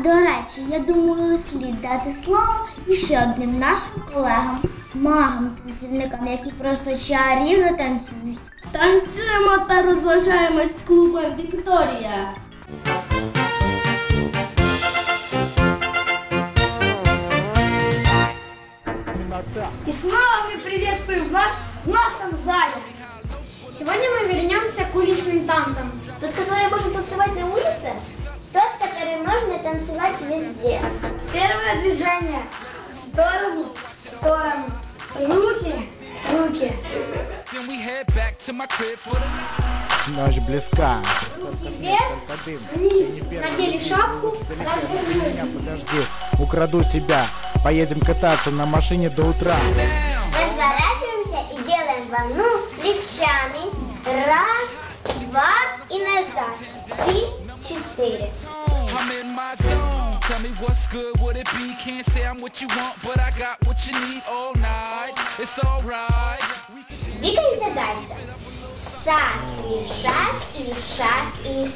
до речі, я думаю, слід дати слово іще одним нашим колегам, магам, танцівникам, які просто чарівно танцюють. Танцюємо та розважаємось з клубом Вікторія. И снова мы приветствуем вас в нашем зале. Сегодня мы вернемся к уличным танцам. Тот, который можно танцевать на улице, тот, который можно Танцевать везде. Первое движение. В сторону, в сторону. Руки, руки. Ночь близка. Руки вверх, вниз. Надели шапку, развернулись. Подожди, украду тебя. Поедем кататься на машине до утра. Разворачиваемся и делаем волну плечами. Раз, два и назад. Три, четыре. I'm in my zone. Tell me what's good, would it be? Can't say I'm what you want, but I got what you need all night. It's alright. We can Двигаемся дальше. Шаг и шаг и шаг и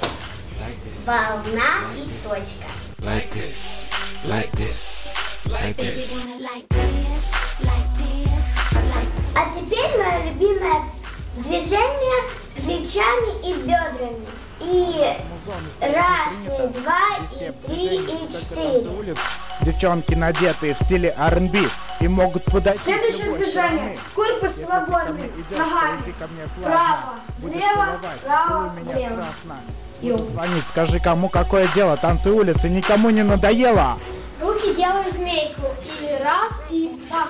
волна и точка. like this, like this, like this. А теперь мое любимое движение плечами и бедрами. И раз, и два, и три, и четыре. Девчонки надетые в стиле R&B и могут подойти. с Следующее движение. Корпус свободный. Ногами. Право, влево, право, влево. Звонить, скажи, кому какое дело. Танцы улицы никому не надоело. Руки делают змейку. И раз, и два.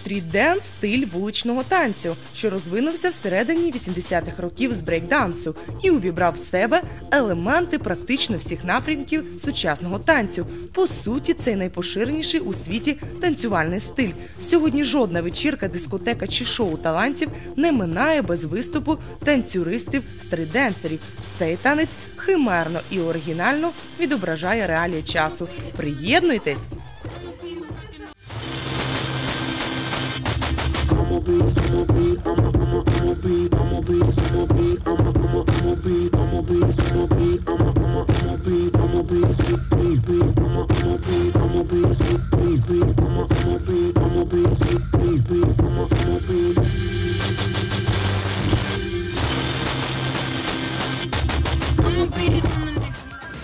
Стріт-денс – стиль вуличного танцю, що розвинувся всередині 80-х років з брейк-дансу і увібрав в себе елементи практично всіх напрямків сучасного танцю. По суті, це найпоширеніший у світі танцювальний стиль. Сьогодні жодна вечірка, дискотека чи шоу талантів не минає без виступу танцюристів стрит-денсерів. Цей танець химерно і оригінально відображає реалії часу. Приєднуйтесь! I'm a beat.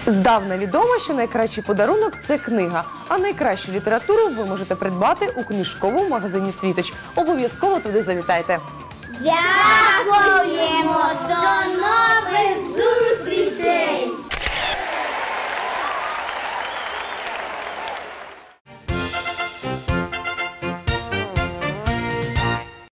Здавна відомо, що найкращий подарунок це книга. А найкращу літературу ви можете придбати у книжковому магазині Світоч. Обов'язково туди завітайте. Дякуємо! До!